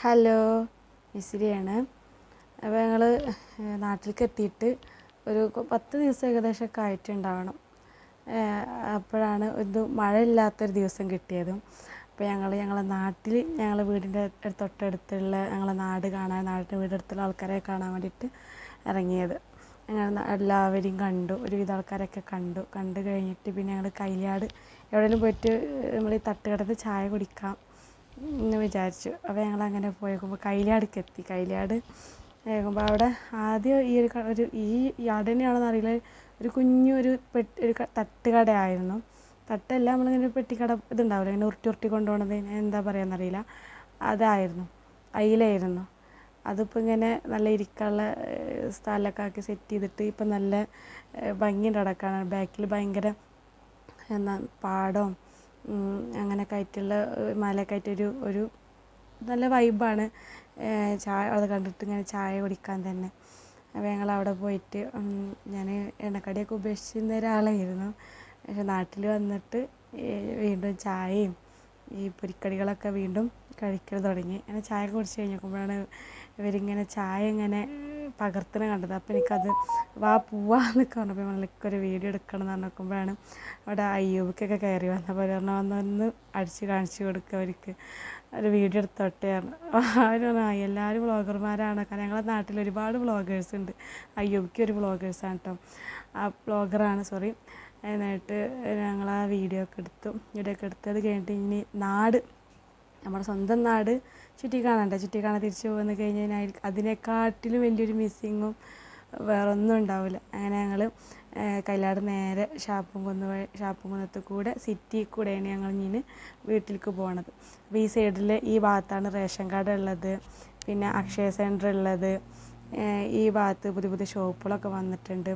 Hello മിസ്രിയാണ്. അപ്പോൾ ഞങ്ങൾ നാട്ടിലേക്ക് എത്തിയിട്ട് ഒരു പത്ത് ദിവസം ഏകദേശമൊക്കെ ആയിട്ടുണ്ടാവണം. അപ്പോഴാണ് ഇത് മഴയില്ലാത്തൊരു ദിവസം കിട്ടിയതും. അപ്പോൾ ഞങ്ങൾ ഞങ്ങളെ നാട്ടിൽ ഞങ്ങളെ വീടിന്റെ തൊട്ടടുത്തുള്ള ഞങ്ങളെ നാട് കാണാൻ നാടിന്റെ വീടടുത്തുള്ള ആൾക്കാരെ കാണാൻ വേണ്ടിയിട്ട് ഇറങ്ങിയത്. ഞങ്ങൾ എല്ലാവരെയും കണ്ടു ഒരുവിധ ആൾക്കാരൊക്കെ കണ്ടു. കണ്ടു കഴിഞ്ഞിട്ട് പിന്നെ ഞങ്ങൾ കൈലാട് എവിടെയെങ്കിലും പോയിട്ട് നമ്മൾ ഈ തട്ടുകടത്ത് ചായ കുടിക്കാം. എന്ന് വിചാരിച്ചു. അപ്പോൾ ഞങ്ങൾ അങ്ങനെ പോയേക്കുമ്പോൾ കൈലാടിക്ക് എത്തി കൈലാട് ഏകുമ്പോൾ അവിടെ ആദ്യം ഈ ഒരു ഒരു ഈ തന്നെയാണെന്ന് അറിയില്ല. ഒരു കുഞ്ഞു ഒരു പെട്ടി ഒരു തട്ടുകടയായിരുന്നു. തട്ടല്ല നമ്മളിങ്ങനെ പെട്ടിക്കട ഇതുണ്ടാവില്ല? ഇങ്ങനെ ഉരുട്ടി ഉരുട്ടി കൊണ്ടുപോകണത് എന്താ പറയുകയെന്നറിയില്ല അതായിരുന്നു. അയിലായിരുന്നു. അതിപ്പോൾ ഇങ്ങനെ നല്ല ഇരിക്കാനുള്ള സ്ഥലമൊക്കെ ആക്കി സെറ്റ് ചെയ്തിട്ട് ഇപ്പം നല്ല ഭംഗി ഭംഗിയുണ്ട്. അടക്കാണ് ബാക്കിൽ ഭയങ്കര എന്നാ പാടവും അങ്ങനെയൊക്കെ ആയിട്ടുള്ള മല മലയൊക്കെ ആയിട്ടൊരു ഒരു നല്ല വൈബാണ് ചായ അത് കണ്ടിട്ട് ഇങ്ങനെ ചായ കുടിക്കാൻ തന്നെ. അപ്പോൾ ഞങ്ങൾ അവിടെ പോയിട്ട് ഞാൻ എണ്ണക്കടിയൊക്കെ ഉപേക്ഷിച്ചിരുന്ന ഒരാളായിരുന്നു. പക്ഷെ നാട്ടിൽ വന്നിട്ട് വീണ്ടും ചായയും ഈ പൊരിക്കടികളൊക്കെ വീണ്ടും കഴിക്കാൻ തുടങ്ങി. അങ്ങനെ ചായ കുടിച്ച് കഴിഞ്ഞപ്പോഴാണ് ഇവരിങ്ങനെ ചായ ഇങ്ങനെ പകർത്തണ കണ്ടത്. അപ്പോൾ എനിക്കത് വാ പൂവാന്നൊക്കെ പറഞ്ഞപ്പോൾ നമ്മളൊക്കെ വീഡിയോ എടുക്കണം എന്ന് പറഞ്ഞപ്പോഴാണ് അവിടെ അയ്യൂബിക്കൊക്കെ കയറി വന്നപ്പോൾ പറഞ്ഞ വന്നൊന്ന് അടിച്ച് കാണിച്ചു കൊടുക്കുക അവർക്ക്. ഒരു വീഡിയോ എടുത്തോട്ടെ അവർ പറഞ്ഞു. എല്ലാവരും വ്ളോഗർമാരാണ്. കാരണം ഞങ്ങളുടെ നാട്ടിൽ ഒരുപാട് വ്ളോഗേഴ്സ് ഉണ്ട്. അയ്യൂബിക്ക് ഒരു വ്ളോഗേഴ്സാണ് കേട്ടോ ആ വ്ളോഗറാണ് സോറി. എന്നിട്ട് ഞങ്ങൾ ആ വീഡിയോ ഒക്കെ എടുത്തു. വീഡിയോ ഒക്കെ എടുത്തത് കഴിഞ്ഞിട്ട് ഇനി നാട് നമ്മുടെ സ്വന്തം നാട് ചുറ്റി കാണണ്ട ചുറ്റി കാണാൻ തിരിച്ചു പോന്ന് കഴിഞ്ഞ് കഴിഞ്ഞാൽ അതിനെക്കാട്ടിലും വലിയൊരു മിസ്സിങ്ങും വേറെ ഒന്നും ഉണ്ടാവില്ല അങ്ങനെ ഞങ്ങൾ കൈലാട് നേരെ ഷാപ്പുംകുന്ന് ഷാപ്പുംകുന്നത്ത് കൂടെ സിറ്റി കൂടെയാണ് ഞങ്ങൾ ഇനി വീട്ടിലേക്ക് പോണത്. അപ്പോൾ ഈ സൈഡിൽ ഈ ഭാഗത്താണ് റേഷൻ കാർഡ് ഉള്ളത് പിന്നെ അക്ഷയ സെന്റർ ഉള്ളത് ഈ ഭാഗത്ത് പുതിയ പുതിയ ഷോപ്പുകളൊക്കെ വന്നിട്ടുണ്ട്.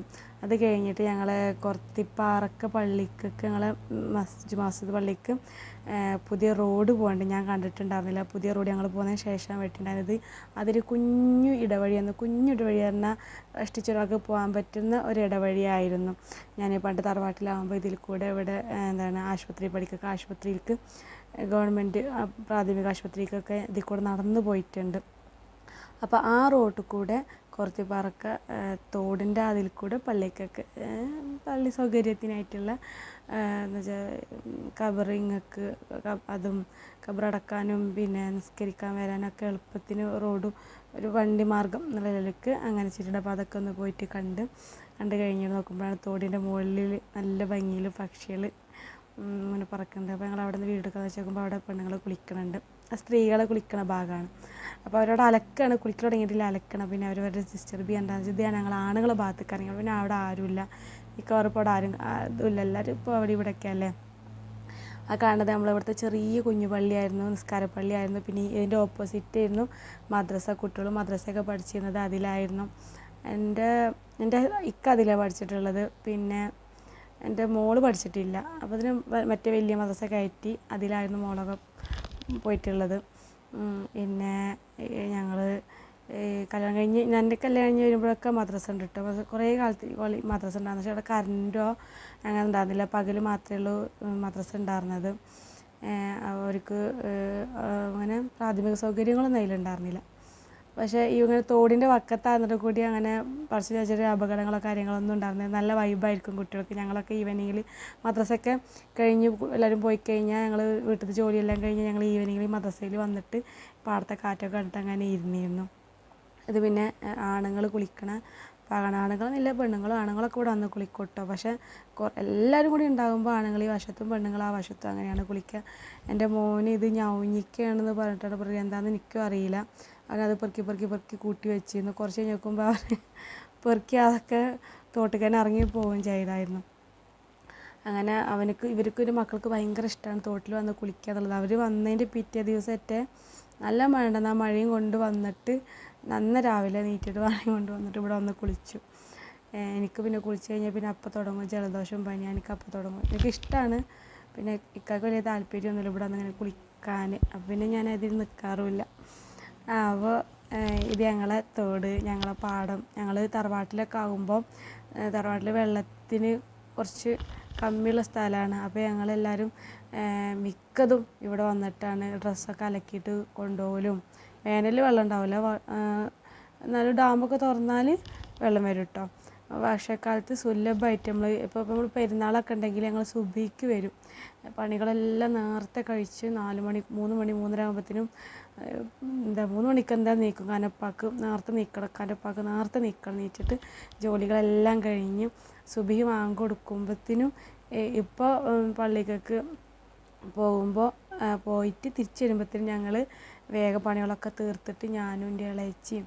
അത് കഴിഞ്ഞിട്ട് ഞങ്ങൾ കുറത്തിപ്പാറക്ക പള്ളിക്കൊക്കെ ഞങ്ങൾ മസ്ജിദ് മസ്ജിദ് പള്ളിക്ക് പുതിയ റോഡ് പോകേണ്ടത് ഞാൻ കണ്ടിട്ടുണ്ടായിരുന്നില്ല. പുതിയ റോഡ് ഞങ്ങൾ പോകുന്നതിന് ശേഷം വെട്ടിണ്ടായിരുന്നത് അതൊരു കുഞ്ഞു ഇടവഴിയായിരുന്നു കുഞ്ഞു ഇടവഴി പറഞ്ഞാൽ കഷ്ടിച്ചൊരാൾക്ക് പോകാൻ പറ്റുന്ന ഒരു ഇടവഴിയായിരുന്നു ഞാൻ പണ്ട് തറവാട്ടിലാകുമ്പോൾ ഇതിൽ കൂടെ ഇവിടെ എന്താണ് ആശുപത്രി പഠിക്കൊക്കെ ആശുപത്രിക്ക് ഗവൺമെന്റ് പ്രാഥമിക ആശുപത്രിക്കൊക്കെ ഇതിൽ കൂടെ നടന്നു പോയിട്ടുണ്ട്. അപ്പോൾ ആ റോട്ടിൽ കൂടെ കുറച്ച് പറക്ക തോടിന്റെ അതിൽ കൂടെ പള്ളിക്കൊക്കെ പള്ളി സൗകര്യത്തിനായിട്ടുള്ള എന്ന് വെച്ചാൽ കബറിങ്ങക്ക് അതും കബറടക്കാനും പിന്നെ നിസ്കരിക്കാൻ വരാനൊക്കെ എളുപ്പത്തിന് റോഡും ഒരു വണ്ടി മാർഗം എന്നുള്ള നിലയ്ക്ക് അങ്ങനെ വെച്ചിട്ടുണ്ട്. അപ്പോൾ അതൊക്കെ ഒന്ന് പോയിട്ട് കണ്ട് കണ്ട് കഴിഞ്ഞ് നോക്കുമ്പോഴാണ് തോടിന്റെ മുകളിൽ നല്ല ഭംഗിയിൽ പക്ഷികൾ ഇങ്ങനെ പറക്കുന്നുണ്ട് അപ്പോൾ ഞങ്ങൾ അവിടെ നിന്ന് വീടെടുക്കാൻ വെച്ച് നോക്കുമ്പോൾ അവിടെ പെണ്ണുങ്ങൾ കുളിക്കുന്നുണ്ട് സ്ത്രീകളെ കുളിക്കണ ഭാഗമാണ്. അപ്പോൾ അവരോട് അലക്കാണ് കുളിക്കൽ തുടങ്ങിയിട്ടില്ല അലക്കണം. പിന്നെ അവർ അവരുടെ ഡിസ്റ്റർബ് വെച്ചാൽ ഇതാണ് ഞങ്ങൾ ആണുങ്ങളെ ഭാഗത്തേക്ക് ഇറങ്ങി പിന്നെ അവിടെ ആരുമില്ല. മിക്കവാറും ഇപ്പോൾ ആരും ഇതുമില്ല. എല്ലാവരും ഇപ്പോൾ അവിടെ ഇവിടെയൊക്കെ അല്ലേ? ആ കാണുന്നത് നമ്മളിവിടുത്തെ ചെറിയ കുഞ്ഞു പള്ളിയായിരുന്നു നിസ്കാരപ്പള്ളിയായിരുന്നു പിന്നെ ഇതിന്റെ ഓപ്പോസിറ്റ് ആയിരുന്നു മദ്രസ. കുട്ടികളും മദ്രസയൊക്കെ പഠിച്ചിരുന്നത് അതിലായിരുന്നു. എന്റെ എന്റെ ഇക്ക അതിലാണ് പഠിച്ചിട്ടുള്ളത്. പിന്നെ എന്റെ മോൾ പഠിച്ചിട്ടില്ല. അപ്പോൾ അതിന് മറ്റേ വലിയ മദ്രസ കയറ്റി അതിലായിരുന്നു മോളൊക്കെ പോയിട്ടുള്ളത്. പിന്നെ ഞങ്ങൾ കല്യാണം കഴിഞ്ഞ് എന്റെ കല്യാണം കഴിഞ്ഞ് വരുമ്പോഴൊക്കെ മദ്രസ ഉണ്ട് കേട്ടോ കുറേ കാലത്ത് മദ്രസ ഉണ്ടായിരുന്നു. പക്ഷേ അവിടെ കറണ്ടോ അങ്ങനെ ഉണ്ടായിരുന്നില്ല. പകൽ മാത്രമേ ഉള്ളൂ മദ്രസ ഉണ്ടായിരുന്നത്. അവർക്ക് അങ്ങനെ പ്രാഥമിക സൗകര്യങ്ങളൊന്നും അതിലുണ്ടായിരുന്നില്ല. പക്ഷേ ഈ ഇങ്ങനെ തോടിന്റെ വക്കത്തായിരുന്നിട്ട് കൂടി അങ്ങനെ കുറച്ച് ചെറിയ അപകടങ്ങളോ കാര്യങ്ങളൊന്നും ഉണ്ടായിരുന്നില്ല. നല്ല വൈബായിരിക്കും കുട്ടികൾക്ക്. ഞങ്ങളൊക്കെ ഈവനിങ്ങിൽ മദ്രസയൊക്കെ കഴിഞ്ഞ് എല്ലാവരും പോയി കഴിഞ്ഞാൽ ഞങ്ങൾ വീട്ടിൽ ജോലിയെല്ലാം കഴിഞ്ഞ് ഞങ്ങൾ ഈവനിങ്ങിൽ മദ്രസയിൽ വന്നിട്ട് പാടത്തെ കാറ്റൊക്കെ കണ്ടിട്ട് അങ്ങനെ ഇരുന്നിരുന്നു. ഇത് പിന്നെ ആണുങ്ങൾ കുളിക്കണ ആണുങ്ങളും ഇല്ല പെണ്ണുങ്ങളും ആണുങ്ങളൊക്കെ ഇവിടെ വന്ന് കുളിക്കൂട്ടോ കേട്ടോ പക്ഷേ എല്ലാവരും കൂടി ഉണ്ടാകുമ്പോൾ ആണുങ്ങൾ ഈ വശത്തും പെണ്ണുങ്ങൾ ആ വശത്തും അങ്ങനെയാണ് കുളിക്കുക എന്റെ മോന് ഇത് ഞൗഞ്ഞിക്കയാണെന്ന് പറഞ്ഞിട്ടാണ് പറയുക. എന്താണെന്ന് എനിക്കും അറിയില്ല. അവൻ അത് പെറുക്കി പെറുക്കി പെറുക്കി കൂട്ടി വെച്ചിരുന്നു. കുറച്ച് കഴിഞ്ഞ് നോക്കുമ്പോൾ അവർ പെറുക്കി അതൊക്കെ തോട്ടിൽ ഇറങ്ങി പോവുകയും ചെയ്തായിരുന്നു. അങ്ങനെ അവനക്ക് ഇവർക്ക് ഒരു മക്കൾക്ക് ഭയങ്കര ഇഷ്ടമാണ് തോട്ടിൽ വന്ന് കുളിക്കുക എന്നുള്ളത്. അവർ വന്നതിന്റെ പിറ്റേ ദിവസത്തെ നല്ല മഴ ഉണ്ടെന്ന് ആ മഴയും കൊണ്ട് വന്നിട്ട് നന്ന രാവിലെ നീറ്റിട്ട് മഴയും കൊണ്ട് വന്നിട്ട് ഇവിടെ വന്ന് കുളിച്ചു. എനിക്ക് പിന്നെ കുളിച്ച് കഴിഞ്ഞാൽ പിന്നെ അപ്പം തുടങ്ങും. ജലദോഷവും പനി എനിക്ക് അപ്പം തുടങ്ങും. എനിക്ക് ഇഷ്ടമാണ് പിന്നെ ഇക്കാക്ക് വലിയ താല്പര്യമൊന്നുമില്ല ഇവിടെ വന്ന് കുളിക്കാൻ അപ്പം പിന്നെ ഞാൻ അതിൽ നിൽക്കാറുമില്ല അപ്പോൾ ഇത് ഞങ്ങളെ തോട് ഞങ്ങളെ പാടം ഞങ്ങൾ തറവാട്ടിലൊക്കെ ആകുമ്പോൾ തറവാട്ടിൽ വെള്ളത്തിന് കുറച്ച് കമ്മിയുള്ള സ്ഥലമാണ്. അപ്പോൾ ഞങ്ങളെല്ലാവരും മിക്കതും ഇവിടെ വന്നിട്ടാണ് ഡ്രസ്സൊക്കെ അലക്കിയിട്ട് കൊണ്ടുപോകലും വേനലിൽ വെള്ളം ഉണ്ടാവില്ല എന്നാലും ഡാമൊക്കെ തുറന്നാൽ വെള്ളം വരും കേട്ടോ വർഷക്കാലത്ത് സുലഭമായിട്ട് നമ്മൾ ഇപ്പോൾ നമ്മൾ പെരുന്നാളൊക്കെ ഉണ്ടെങ്കിൽ ഞങ്ങൾ സുബിക്ക് വരും. പണികളെല്ലാം നേരത്തെ കഴിച്ച് നാല് മണി മൂന്ന് മണി മൂന്നര ആകുമ്പോഴത്തേനും എന്താ മൂന്ന് മണിക്ക് എന്താ നീക്കും? കനപ്പാക്ക് നേരത്തെ നീക്കണം. കനപ്പാക്ക് നേരത്തെ നീക്കണം നീച്ചിട്ട് ജോലികളെല്ലാം കഴിഞ്ഞ് സുബി വാങ്ങി കൊടുക്കുമ്പോഴത്തേനും ഇപ്പോൾ പള്ളിക്കൊക്കെ പോകുമ്പോൾ പോയിട്ട് തിരിച്ചു വരുമ്പോഴത്തേനും ഞങ്ങൾ വേഗം പണികളൊക്കെ തീർത്തിട്ട് ഞാനും എന്റെ ഇളയച്ചിയും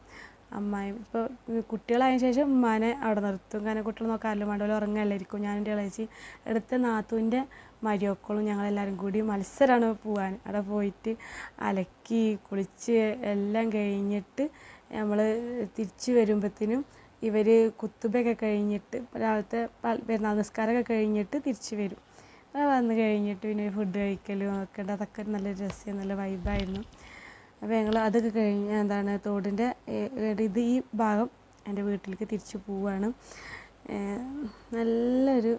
അമ്മായും ഇപ്പോൾ കുട്ടികളായ ശേഷം ഉമ്മാനെ അവിടെ നിർത്തും. കാരണം കുട്ടികൾ നോക്കാറില്ല മണ്ടോലും ഉറങ്ങല്ലായിരിക്കും ഞാൻ എന്റെ ഇളയച്ചി എടുത്ത നാത്തൂന്റെ മരിയൊക്കളും ഞങ്ങളെല്ലാവരും കൂടി മത്സരമാണ് പോകാൻ അവിടെ പോയിട്ട് അലക്കി കുളിച്ച് എല്ലാം കഴിഞ്ഞിട്ട് നമ്മൾ തിരിച്ചു വരുമ്പോഴത്തേനും ഇവർ കുത്തുബയൊക്കെ കഴിഞ്ഞിട്ട് രാവിലത്തെ പെരുന്നാൾ നിസ്കാരമൊക്കെ കഴിഞ്ഞിട്ട് തിരിച്ചു വരും. വന്ന് കഴിഞ്ഞിട്ട് പിന്നെ ഫുഡ് കഴിക്കലും ഒക്കെ അതൊക്കെ നല്ല രസം നല്ല വൈബായിരുന്നു അപ്പോൾ ഞങ്ങൾ അതൊക്കെ കഴിഞ്ഞ് എന്താണ് തോടിന്റെ ഇത് ഈ ഭാഗം എന്റെ വീട്ടിലേക്ക് തിരിച്ചു പോവുകയാണ് നല്ലൊരു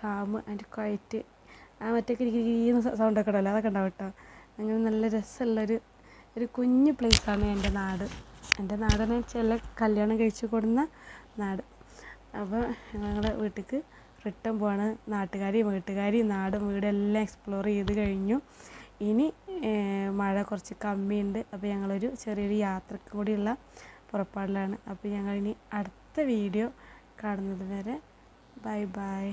കാമ് ആൻഡ് ക്വയറ്റ് ആ മറ്റേ കിരികിരിന്ന് സൗണ്ടൊക്കെ ഉണ്ടല്ലോ അതൊക്കെ ഉണ്ടാവും കേട്ടോ അങ്ങനെ നല്ല രസമുള്ളൊരു ഒരു കുഞ്ഞു പ്ലേസാണ് എന്റെ നാട്. എന്റെ നാടെന്ന് വെച്ചാൽ കല്യാണം കഴിച്ചു കൊടുന്ന നാട്. അപ്പോൾ ഞങ്ങളുടെ വീട്ടിലേക്ക് റിട്ടേൺ പോവാണ്. നാട്ടുകാരെയും വീട്ടുകാരെയും നാടും വീടെല്ലാം എക്സ്പ്ലോർ ചെയ്ത് കഴിഞ്ഞു. ഇനി മഴ കുറച്ച് കമ്മിയുണ്ട്. അപ്പോൾ ഞങ്ങളൊരു ചെറിയൊരു യാത്രയ്ക്ക് കൂടിയുള്ള പുറപ്പാടിലാണ്. അപ്പോൾ ഞങ്ങളിനി അടുത്ത വീഡിയോ കാണുന്നത് വരെ ബൈ ബൈ.